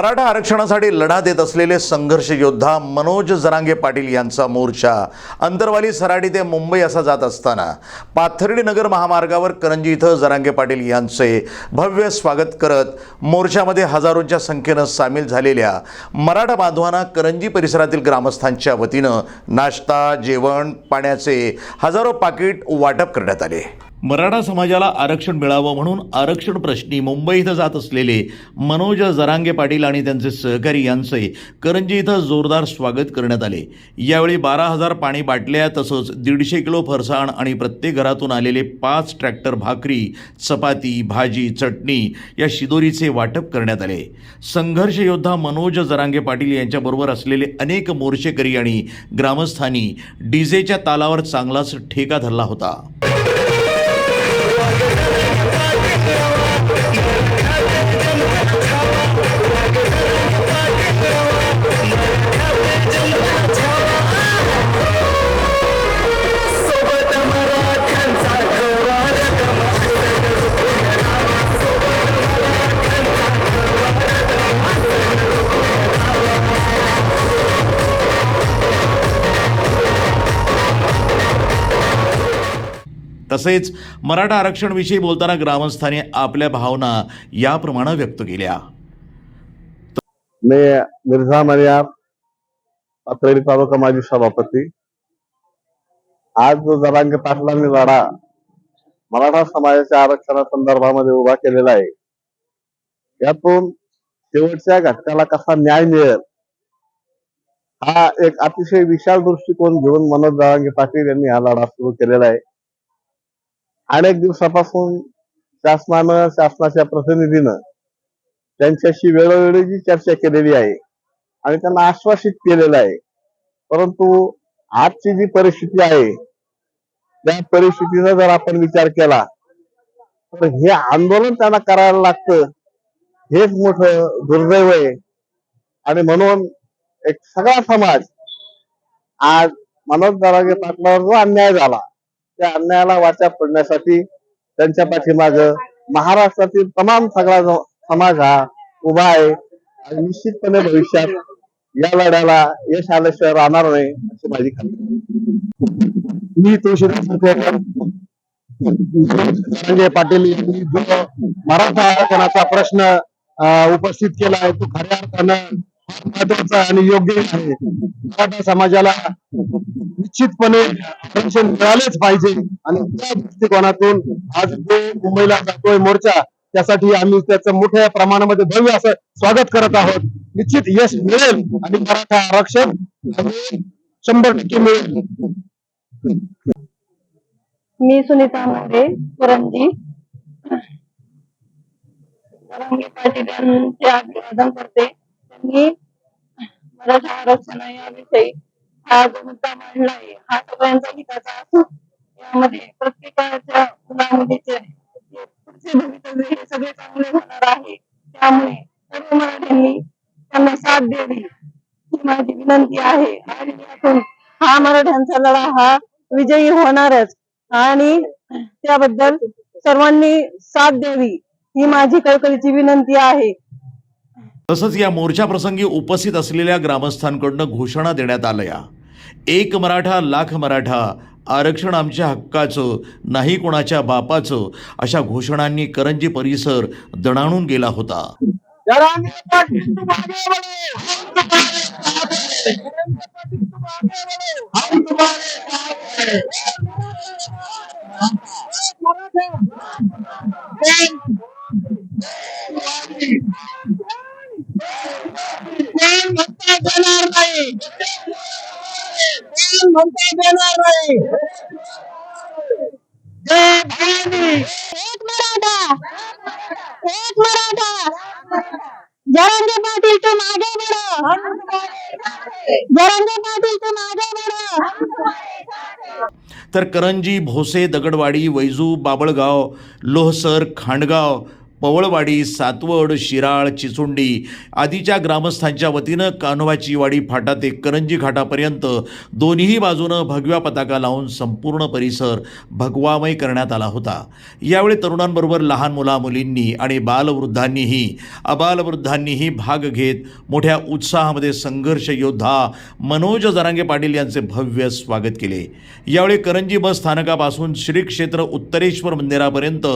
मराठा आरक्षणासाठी लढा देत असलेले संघर्ष योद्धा मनोज जरांगे पाटील यांचा मोर्चा. अंतरवाली सराडी ते मुंबई असा जात असताना पाथर्डी नगर महामार्गावर करंजी इथं जरांगे पाटील यांचे भव्य स्वागत करत मोर्चामध्ये हजारोंच्या संख्येनं सामील झालेल्या मराठा बांधवांना करंजी परिसरातील ग्रामस्थांच्या वतीनं नाश्ता जेवण पाण्याचे हजारो पाकिट वाटप करण्यात आले. मराठा समाजाला आरक्षण मिळावं म्हणून आरक्षण प्रश्नी मुंबई इथं जात असलेले मनोज जरांगे पाटील आणि त्यांचे सहकारी यांचे करंजी इथं जोरदार स्वागत करण्यात आले. यावेळी बारा हजार पाणी बाटल्या तसंच दीडशे किलो फरसाण आणि प्रत्येक घरातून आलेले पाच ट्रॅक्टर भाकरी चपाती भाजी चटणी या शिदोरीचे वाटप करण्यात आले. संघर्ष योद्धा मनोज जरांगे पाटील यांच्याबरोबर असलेले अनेक मोर्चेकरी आणि ग्रामस्थांनी डीजेच्या तालावर चांगलाच ठेका धरला होता. तसेच मराठा आरक्षणविषयी बोलताना ग्रामस्थांनी आपल्या भावना याप्रमाणे व्यक्त केल्या. मी मिर्झा मरियाम अत्रेली तालुका माजी सभापती. आज जो जरांग पाटलांनी लढा मराठा समाजाच्या आरक्षणासंदर्भामध्ये उभा केलेला आहे यातून शेवटच्या घटकाला कसा न्याय मिळेल हा एक अतिशय विशाल दृष्टिकोन घेऊन मनोज जरांगे पाटील यांनी हा लढा सुरू केलेला आहे. अनेक दिवसापासून शासनानं शासनाच्या प्रतिनिधीनं त्यांच्याशी वेळोवेळी जी चर्चा केलेली आहे आणि त्यांना आश्वासित केलेलं आहे. परंतु आजची जी परिस्थिती आहे त्या परिस्थितीचा जर आपण विचार केला तर हे आंदोलन त्यांना करायला लागतं. हेच मोठं दुर्दैव आहे. आणि म्हणून एक सगळा समाज आज मनोज दरागे पाटलावर जो अन्याय झाला त्या अन्यायाला वाचा फोडण्यासाठी त्यांच्या पाठीमाग महाराष्ट्रातील तमाम सगळा समाज हा उभा आहे. आणि निश्चितपणे भविष्यात या लढ्याला यश आल्याशिवाय राहणार नाही अशी माझी खात्री मी तुळशीदास संजय पाटील यांनी जो मराठा आरक्षणाचा प्रश्न उपस्थित केला आहे तो खऱ्या अर्थानं महत्त्वाचा आणि योग्य आहे. मराठा समाजाला निश्चितपणे पेन्शन मिळालेच पाहिजे. आणि त्या दृष्टिकोनातून आज जो मुंबईला जातोय मोर्चा त्यासाठी आम्ही त्याचं मोठ्या प्रमाणामध्ये भव्य असं स्वागत करत आहोत. निश्चित यश मिळेल आणि मराठा आरक्षण शंभर टक्के मिळेल. मी सुनीता मोरे पुरंजी जरांगे पाटील यांचे अभिवादन करते. त्यांनी मराठा आरक्षण याविषयी हा जो मुद्दा मांडला आहे. हा सगळ्यांचा हिताचा असून यामध्ये प्रत्येकाच्या मुला मुलीचे पुढचे भवितव्य हे सगळे चांगले होणार आहे. त्यामुळे सर्व मराठ्यांनी त्यांना साथ द्यावी. ही माझी विनंती आहे. आणि यातून हा मराठ्यांचा लढा हा विजयी होणारच. आणि त्याबद्दल सर्वांनी साथ द्यावी. ही माझी कळकळीची विनंती आहे. तसंच या मोर्चाप्रसंगी उपस्थित असलेल्या ग्रामस्थांकडनं घोषणा देण्यात आल्या. एक मराठा लाख मराठा आरक्षण आमच्या हक्काचं नाही कोणाच्या बापाचं अशा घोषणांनी करंजी परिसर दणाणून गेला होता. कोण म्हणता देणार नाही? कोण म्हणता देणार नाही? जय भवानी. एक मराठा. एक मराठा. जरंगे पाटील तू मागे बढ़ो जरंगे पाटील तू मागे बढ़ो तर करंजी भोसे दगडवाडी वैजू बाबळगाव लोहसर खांडगाव पवळवाडी सातवड शिराळ चिचुंडी आदीच्या ग्रामस्थांच्या वतीनं कान्होबाची वाडी फाटा ते करंजी घाटापर्यंत दोन्ही बाजूनं भगव्या पताका लावून संपूर्ण परिसर भगवामय करण्यात आला होता. यावेळी तरुणांबरोबर लहान मुलामुलींनी आणि बालवृद्धांनीही अबालवृद्धांनीही भाग घेत मोठ्या उत्साहामध्ये संघर्ष योद्धा मनोज जरांगे पाटील यांचे भव्य स्वागत केले. यावेळी करंजी बस स्थानकापासून श्री क्षेत्र उत्तरेश्वर मंदिरापर्यंत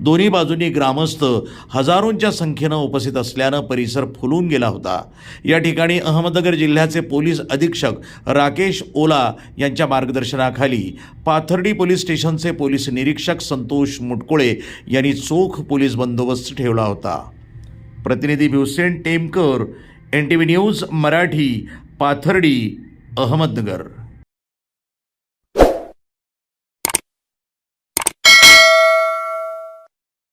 दोन्ही बाजूंनी ग्रामस्थ हजारोंच्या संख्येनं उपस्थित असल्यानं परिसर फुलून गेला होता. या ठिकाणी अहमदनगर जिल्ह्याचे पोलीस अधीक्षक राकेश ओला यांच्या मार्गदर्शनाखाली पाथर्डी पोलीस स्टेशनचे पोलीस निरीक्षक संतोष मुटकुळे यांनी चोख पोलीस बंदोबस्त ठेवला होता. प्रतिनिधी भ्युसेन Temkar N T V news Marathi Pathardi Ahmednagar.